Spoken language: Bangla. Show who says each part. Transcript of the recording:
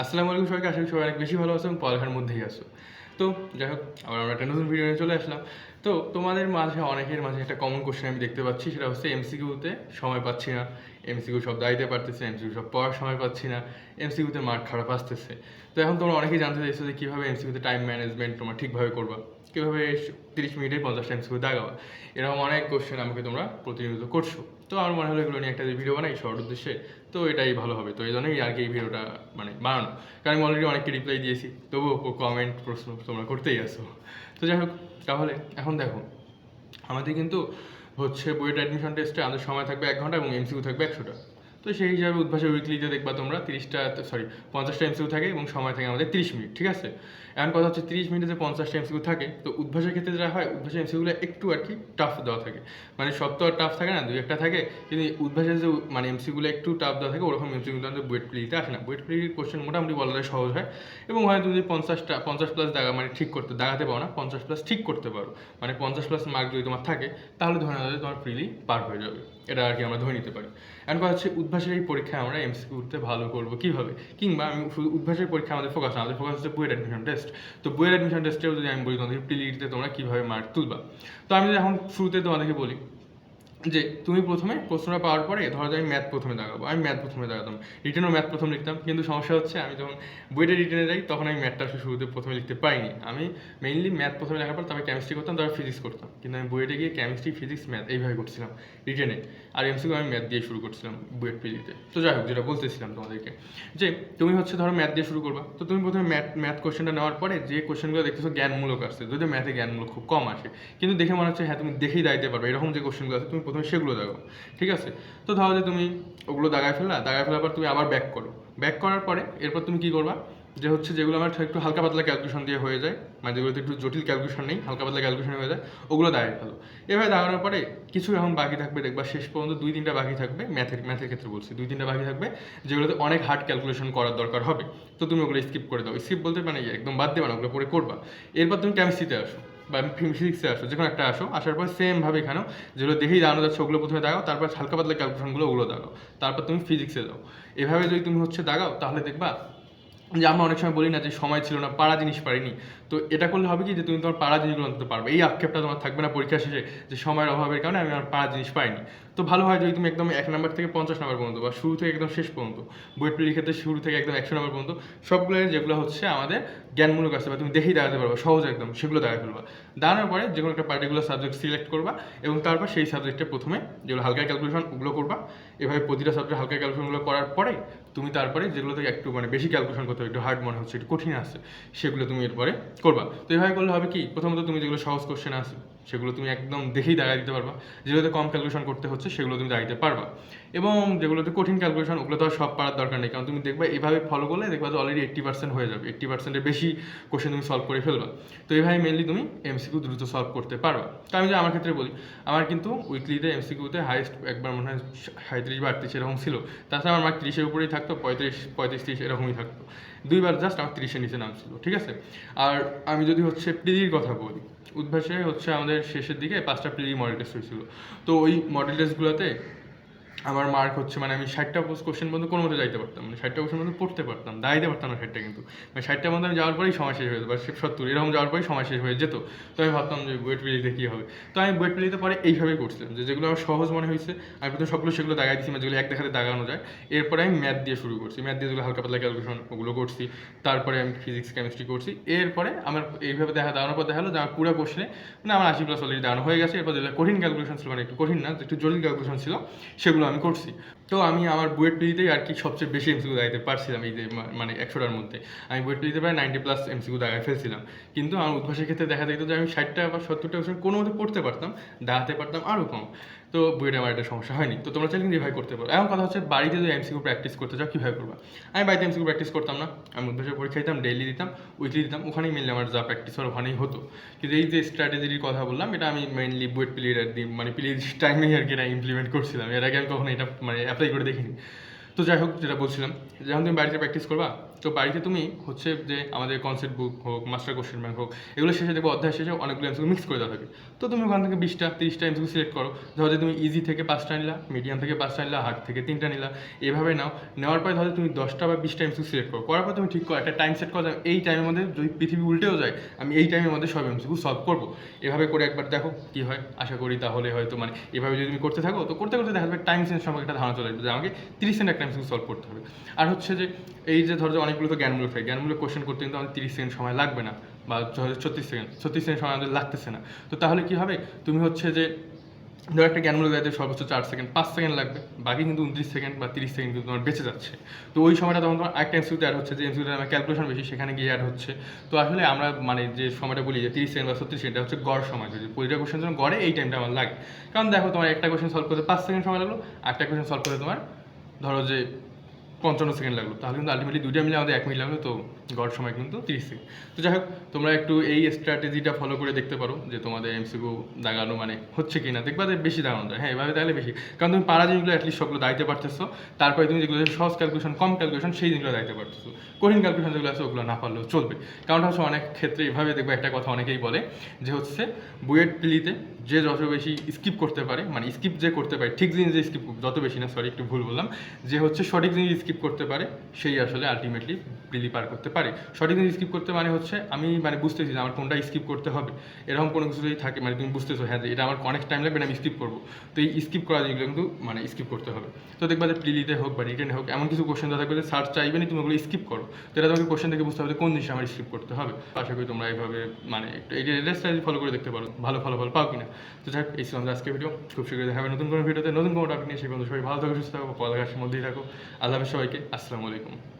Speaker 1: আসসালামু আলাইকুম সবাইকে করি সবাই অনেক বেশি ভালো আছো এবং পড়ালেখার মধ্যেই আছো। তো যাই হোক, আবার আমরা একটা নতুন ভিডিও নিয়ে চলে আসলাম। তো তোমাদের মাঝে, অনেকের মাঝে একটা কমন কোশ্চেন আমি দেখতে পাচ্ছি, সেটা হচ্ছে এমসিকিউতে সময় পাচ্ছি না। এমসিকিউ সব দাইতে পারতেছে এমসিকিউ সব পড়ার সময় পাচ্ছি না এমসিকিউতে মার্ক খারাপ আসতেছে। তো এখন তোমরা অনেকেই জানতে চাইছো যে কীভাবে এমসিকিউতে টাইম ম্যানেজমেন্ট তোমরা ঠিকভাবে করবা? কীভাবে তিরিশ মিনিটে পঞ্চাশটা এমসিকিউ দাগাবা এরকম অনেক কোশ্চেন আমাকে তোমরা প্রতিনিয়ত করছ। তো আমার মনে হলো এগুলো নিয়ে একটা ভিডিও বানাই শর্ট উদ্দেশ্যে। তো এটাই ভালো হবে। তো এই জন্যই আর কি এই ভিডিওটা মানে বানানো। কারণ আমি অলরেডি অনেককে রিপ্লাই দিয়েছি। তবুও কমেন্ট প্রশ্ন তোমরা করতেই আসো তো যাই হোক, তাহলে এখন দেখো। আমাদের কিন্তু হচ্ছে বুয়েট অ্যাডমিশন টেস্টে আমাদের সময় থাকবে এক ঘণ্টা এবং এমসিকিউ থাকবে একশোটা। তো সেই হিসাবে উদ্ভাসের উইকলিতে দেখবা তোমরা তিরিশটা সরি পঞ্চাশটা এমসিকিউ থাকে এবং সময় থাকে আমাদের তিরিশ মিনিট, ঠিক আছে? এখন কথা হচ্ছে তিরিশ মিনিটে যে পঞ্চাশটা এমসিকিউ থাকে, তো উদ্ভাসের ক্ষেত্রে যেটা হয় উদ্ভাসের এমসিকিউগুলো একটু আর কি টাফ দেওয়া থাকে। মানে সব তো আর টাফ থাকে না, দুই একটা থাকে, কিন্তু উদ্ভাসের যে মানে এমসিগুলো একটু টাফ দেওয়া থাকে, ওরকম এমসিগুলো আমাদের বুয়েট প্লিতে আসে না। বুয়েট প্লির কোশ্চেন মোটামুটি বলা যায় সহজ হয়। এবং হয় তুমি যদি পঞ্চাশটা, পঞ্চাশ প্লাস দাগা মানে ঠিক করতে, দাগাতে পারো না, পঞ্চাশ প্লাস ঠিক করতে পারো। মানে পঞ্চাশ প্লাস মার্ক যদি তোমার থাকে, তাহলে ধরে নেওয়া তোমার ফ্রিলি পার হয়ে যাবে। এটা আর কি আমরা ধরে নিতে পারি। এখন কথা হচ্ছে উদ্ভাসের এই পরীক্ষায় আমরা এমসিকিউতে ভালো করব কীভাবে? কিংবা আমি উদ্ভাসের পরীক্ষা আমাদের ফোকাস না, আমাদের ফোকাস হচ্ছে বুয়েট অ্যাডমিশন টেস্ট তো বুয়েট অ্যাডমিশন টেস্টেও যদি আমি বলি তোমাদের প্রিলিটিতে তোমরা কীভাবে মার্ক তুলবা? তো আমি এখন শুরুতে তোমাদেরকে বলি যে তুমি প্রথমে প্রশ্নটা পাওয়ার পরে, ধরো যে আমি ম্যাথ প্রথমে দাগাবো আমি ম্যাথ প্রথমে দাগাতাম রিটেনও ম্যাথ প্রথম লিখতাম, কিন্তু সমস্যা হচ্ছে আমি যখন বইটা রিটেনে যাই, তখন আমি ম্যাথটা শুরুতে প্রথমে লিখতে পাইনি আমি মেইনলি ম্যাথ প্রথমে লেখার পর তারপরে কেমিস্ট্রি করতাম, তারপর ফিজিক্স করতাম। কিন্তু আমি বইটা গিয়ে কেমিস্ট্রি ফিজিক্স ম্যাথ এইভাবে করছিলাম রিটেনে আর এমসিকিউ আমি ম্যাথ দিয়ে শুরু করছিলাম বুয়েট পিজিতে তো। যাই হোক, যেটা বলতেছিলাম তোমাদেরকে, যে তুমি হচ্ছে ধরো ম্যাথ দিয়ে শুরু করবা। তো তুমি প্রথমে ম্যাথ ম্যাথ কোশ্চেনটা নেওয়ার পরে যে কোশ্চেনগুলো দেখতেছো জ্ঞানমূলক আসছে, যদিও ম্যাথে জ্ঞানমূলক খুব কম আসে। কিন্তু দেখে মনে হচ্ছে হ্যাঁ তুমি দেখেই দাইতে পারবে, এরকম যে কোশ্চেনগুলো আছে, তুমি প্রথমে সেগুলো দেখো ঠিক আছে? তো যে তুমি ওগুলো দাগায় ফেললা, দাগায় ফেলার পর তুমি আবার ব্যাক করো। ব্যাক করার পরে এরপর তুমি কি করবা? যে হচ্ছে যেগুলো আমার একটু হালকা পাতলা ক্যালকুলেশন দিয়ে হয়ে যায় মানে যেগুলোতে একটু জটিল ক্যালকুলেশন নেই, হালকা পাতলা ক্যালকুলেশন হয়ে যায়, ওগুলো দাঁড়িয়ে ফেলো। এভাবে দাঁড়ানোর পরে কিছু এখন বাকি থাকবে, দেখবা শেষ পর্যন্ত দুই তিনটা বাকি থাকবে ম্যাথের ম্যাথের ক্ষেত্রে বলছি, দুই তিনটা বাকি থাকবে, যেগুলোতে অনেক হার্ড ক্যালকুলেশন করার দরকার হবে। তো তুমি ওগুলো স্কিপ করে দাও। স্কিপ বলতে মানে একদম বাদ দেবে না ওগুলো পরে করবা। এরপর তুমি কেমিস্ট্রিতে আসো। বা ফিজিক্সে আসো যে কোনো একটা আসো, আসার পর সেমভাবে এখানেও, যেগুলো দেখেই দাঁড়ানো যাচ্ছে, ওগুলো প্রথমে দাগাও তারপর হালকা পাতলা ক্যালকুলেশনগুলো ওগুলো দাগাও তারপর তুমি ফিজিক্সে যাও। এভাবে যদি তুমি হচ্ছে দাগাও তাহলে দেখবা যে আমরা অনেক সময় বলি না যে সময় ছিল না পাড়া জিনিস পারিনি। তো এটা করলে হবে কি যে তুমি তোমার পাড়া জিনিসগুলো আনতে পারবে। এই আক্ষেপটা তোমার থাকবে না পরীক্ষা শেষে যে সময়ের অভাবের কারণে আমি আমার পাড়া জিনিস পাইনি। তো ভালো হয় যদি তুমি একদম এক নাম্বার থেকে পঞ্চাশ নাম্বার পর্যন্ত বা শুরু থেকে একদম শেষ পর্যন্ত, বইয়ের ক্ষেত্রে শুরু থেকে একদম একশো নাম্বার পর্যন্ত, সবগুলো যেগুলো হচ্ছে আমাদের জ্ঞানমূলক আছে বা তুমি দেখেই দাঁড়াতে পারবে, সহজ একদম, সেগুলো দাঁড়া ফেলবা দাঁড়ানোর পরে যে কোনো একটা পার্টিকুলার সাবজেক্ট সিলেক্ট করবা এবং তারপর সেই সাবজেক্টে প্রথমে যেগুলো হালকা ক্যালকুলেশন ওগুলো করবা। এভাবে প্রতিটা সাবজেক্ট হালকা ক্যালকুলেশনগুলো করার পরে তুমি তারপরে যেগুলো থেকে একটু মানে বেশি ক্যালকুলেশন করতে হবে, একটু হার্ড মনে হচ্ছে, একটু কঠিন আছে সেগুলো তুমি এরপরে করবা। তো এভাবে করলে হবে কি? প্রথমত তুমি যেগুলো সহজ কোশ্চেন আছে সেগুলো তুমি একদম দেখেই দাঁড়িয়ে দিতে পারবা। যেগুলোতে কম ক্যালকুলেশন করতে হচ্ছে, সেগুলো তুমি দাঁড়িয়ে পারবা। এবং যেগুলোতে কঠিন ক্যালকুলেশন ওগুলো তো আর সব পারার দরকার নেই। কারণ তুমি দেখবা, এভাবে ফলো করলে দেখবা যে অলরেডি এইট্টি পার্সেন্ট হয়ে যাবে। এইট্টি পার্সেন্টের বেশি কোশ্চেন তুমি সলভ করে ফেলবা। তো এইভাবে মেনলি তুমি এমসিকিউ দ্রুত সলভ করতে পারবা। তো আমি যদি আমার ক্ষেত্রে বলি, আমার কিন্তু উইকলিতে এমসিকিউতে হাইস্ট একবার মনে হয় সাঁত্রিশ বা আটত্রিশ এরকম ছিল। তাছাড়া আমার মার্ক তিরিশের উপরেই থাকতো, পঁয়ত্রিশ পঁয়ত্রিশ, তিরিশ এরকমই থাকতো। দুইবার জাস্ট আমার তিরিশের নিচে নাম ছিল ঠিক আছে? আর আমি যদি হচ্ছে প্রিলির কথা বলি, উদ্ভাসে হচ্ছে আমাদের শেষের দিকে পাঁচটা প্রিলি মডেল টেস্ট হয়েছিল। তো ওই মডেল টেস্টগুলোতে আমার মার্ক হচ্ছে মানে আমি ষাটটা কোশ্চেন পর্যন্ত কোনো মতো যাইতে পারতাম মানে ষাটটা কোশ্চেন পর্যন্ত পড়তে পারতাম, দাঁড়াইতে পারতাম না ষাটটা কিন্তু। মানে ষাটটার মধ্যে আমি যাওয়ার পরেই সময় শেষ হয়ে যেত, বা সত্তর, এরকম যাওয়ার পরেই সময় শেষ হয়ে যেত। তো আমি ভাবতাম যে বুয়েট পিলিতে কী হবে। তো আমি বুয়েট পিলিতে পরে এইভাবেই করছিলাম, যে যেগুলো আমার সহজ মনে হয়েছে, আমি প্রথমে সবগুলো সেগুলো দাগাই দিচ্ছি মানে যেগুলো এক দেখাতে দাগানো যায়। এরপরে আমি ম্যাথ দিয়ে শুরু করছি। ম্যাথ দিয়ে যেগুলো হালকা পাতলা ক্যালকুলেশন ওগুলো করছি। তারপরে আমি ফিজিক্স কেমিস্ট্রি করছি। এরপরে আমার এইভাবে দেখা, দাঁড়ানোর পর দেখা হলো যে আমার পুরো কোশ্চেনে মানে আমার আশি প্লাস অলরেডি দাঁড়ানো হয়ে গেছে। এরপর যেগুলো কঠিন ক্যালকুলেশন ছিল মানে একটু কঠিন না, একটু জটিল ক্যালকুলেশন ছিল, সেগুলো আমি করছি। তো আমি আমার বুয়েট পিজিতেই আর কি সবচেয়ে বেশি এমসিকিউ দাগাইতে পারছিলাম এই যে মানে একশোটার মধ্যে। আমি বুয়েট পিজিতে প্রায় নাইনটি প্লাস এমসিকিউ দাগাই ফেলছিলাম। কিন্তু আমার উদ্ভাসের ক্ষেত্রে দেখা যেত যে আমি ষাটটা বা সত্তরটা কোশ্চেন কোনো মতে পড়তে পারতাম দাঁড়াতে পারতাম আরও কম। তো বুয়েটে আমার একটা সমস্যা হয়নি। তো তোমরা চাইলে এভাবে করতে পারো। এখন কথা হচ্ছে বাড়িতে যদি এমসিকিউ প্র্যাকটিস করতে চাও কীভাবে করবা? আমি বাড়িতে এমসিকিউ প্র্যাকটিস করতাম না। আমি উদ্ভাসের পরীক্ষা দিতাম ডেইলি দিতাম উইকলি দিতাম। ওখানেই মেনলি আমার যা প্র্যাকটিস হয় ওখানেই হতো। কিন্তু এই যে স্ট্র্যাটেজির কথা বললাম, এটা আমি মেইনলি বুয়েট প্লেয়ার মানে প্লেয়ার টাইমেই আর কি এটা ইমপ্লিমেন্ট করছিলাম। এর আগে আমি কখনো এটা মানে অ্যাপ্লাই করে দেখিনি। তো যাই হোক যেটা বলছিলাম যখন তুমি বাড়িতে প্র্যাকটিস করবা তো বাড়িতে তুমি হচ্ছে যে আমাদের কনসেপ্ট বুক হোক মাস্টার কোশ্চেন ব্যাংক হোক, এগুলো শেষে দেখব অধ্যায় শেষে অনেকগুলো এমসিকিউ মিক্স করে দেওয়া থাকে। তো তুমি ওখান থেকে বিশটা, তিরিশটা এমসিকিউ সিলেক্ট করো। ধরো যে তুমি ইজি থেকে পাঁচটা নিলা মিডিয়াম থেকে পাঁচটা নিলা হার্ড থেকে তিনটা নিলা, এভাবে নাও। নেওয়ার পরে ধরো তুমি দশটা বা বিশটা এমসিকিউ সিলেক্ট করো। করার পর তুমি ঠিক করো, একটা টাইম সেট করো এই টাইমের মধ্যে যদি পৃথিবী উল্টেও যায়, আমি এই টাইমের মধ্যে সব এমসিকিউ সলভ করব। এভাবে করে একবার দেখো কি হয়, আশা করি তাহলে হয়তো মানে এভাবে যদি তুমি করতে থাকো, তো করতে করতে দেখা যাবে টাইম সেন্স সম্পর্কে একটা ধারণা চলে আসবে যে আমাকে তিরিশ সেকেন্ড একটা এমসিকিউ সলভ করতে হবে। আর হচ্ছে যে এই যে ধরো যে অনেকগুলো তো জ্ঞানমূলক থাকে। জ্ঞানমূলক কোশ্চেন করতে কিন্তু আমাদের তিরিশ সেকেন্ড সময় লাগবে না বা ছত্রিশ সেকেন্ড ছত্রিশ সেকেন্ড সময় আমাদের লাগতেছে না। তো তাহলে কি হবে? তুমি হচ্ছে যে, ধরো একটা জ্ঞানমূলক দায়িত্বে সর্বোচ্চ চার সেকেন্ড, পাঁচ সেকেন্ড লাগবে, বাকি কিন্তু উনত্রিশ সেকেন্ড বা তিরিশ সেকেন্ড কিন্তু তোমার বেঁচে যাচ্ছে। তো ওই সময়টা তখন তোমার একটা এমসিউতে অ্যাড হচ্ছে, যে এমসিউতে আমার ক্যালকুলেশন বেশি, সেখানে গিয়ে অ্যাড হচ্ছে। তো আসলে আমরা মানে যে সময়টা বলি যে তিরিশ সেকেন্ড বা ছত্রিশ সেকেন্ড হচ্ছে গড় সময়। যদি প্রতিটা কোশ্চেন জন্য গড়ে, এই টাইমটা আমার লাগে। কারণ দেখো তোমার একটা কোশ্চেন সলভ করতে পাঁচ সেকেন্ড সময় লাগল একটা কোশ্চেন সলভ করতে তোমার, ধরো যে পঞ্চান্ন সেকেন্ড লাগল। তাহলে কিন্তু আলটিমেটলি দুইটা মিলে আমাদের এক মিনিট লাগল তো গড় সময় কিন্তু তিরিশ সেকেন্ড তো যাই হোক, তোমরা একটু এই স্ট্র্যাটেজিটা ফলো করে দেখতে পারো যে তোমাদের এমসিকিউ দাগানো মানে হচ্ছে কি না দেখবা যে বেশি দাগানো যায়। হ্যাঁ এভাবে তাহলে বেশি। কারণ তুমি পারা জিনিসগুলো অ্যাটলিস্ট সবগুলো দাইতে পারতেছো। তারপরে তুমি যেগুলো সহজ ক্যালকুলেশন কম ক্যালকুলেশন সেই জিনিসগুলো দাইতে পারতেছো। কঠিন ক্যালকুলেশন যেগুলো আছে, ওগুলো না পারলেও চলবে। কারণ হচ্ছে অনেক ক্ষেত্রে এভাবে দেখবে একটা কথা অনেকেই বলে যে হচ্ছে বুয়েট প্লিতে যে যত বেশি স্কিপ করতে পারে মানে স্কিপ যে করতে পারে, ঠিক জিনিস যে স্কিপ যত বেশি না সরি একটু ভুল বললাম, যে হচ্ছে সঠিক জিনিস স্কিপ করতে পারে, সেই আসলে আলটিমেটলি প্রিলি পার করতে পারে। সঠিক জিনিস স্কিপ করতে মানে হচ্ছে আমি মানে বুঝতেছি যে আমার কোনটা স্কিপ করতে হবে। এরকম কোনো কিছু যদি থাকে মানে তুমি বুঝতেছো হ্যাঁ এটা আমার অনেক টাইম লাগবে আমি স্কিপ করব। তো এই স্কিপ করা জিনিসগুলো কিন্তু মানে স্কিপ করতে হবে। তো দেখবা যে প্রিলিতে হোক বা রিটেনে হোক, এমন কিছু কোশ্চেন থাকবে যে সার্চ চাইবে না, তুমি ওগুলো স্কিপ করো। তো এটা তোমাকে কোশ্চেন থেকে বুঝতে হবে কোন জিনিসটা আমার স্কিপ করতে হবে। আশা করি তোমরা এইভাবে মানে একটু এই স্টাইল ফলো করে দেখতে পারো, ভালো ফলাফল পাও কিনা। তো যাক, এই ছিল আজকে ভিডিও খুব শীঘ্রই দেখা হবে নতুন কোনো ভিডিওতে নতুন কোনো টপিক নিয়ে। সেই পর্যন্ত সবাই ভালো থাকো, সুস্থ থাকো, পড়ালেখার মধ্যেই থাকো। আল্লাহ সবাইকে। আসসালামু আলাইকুম।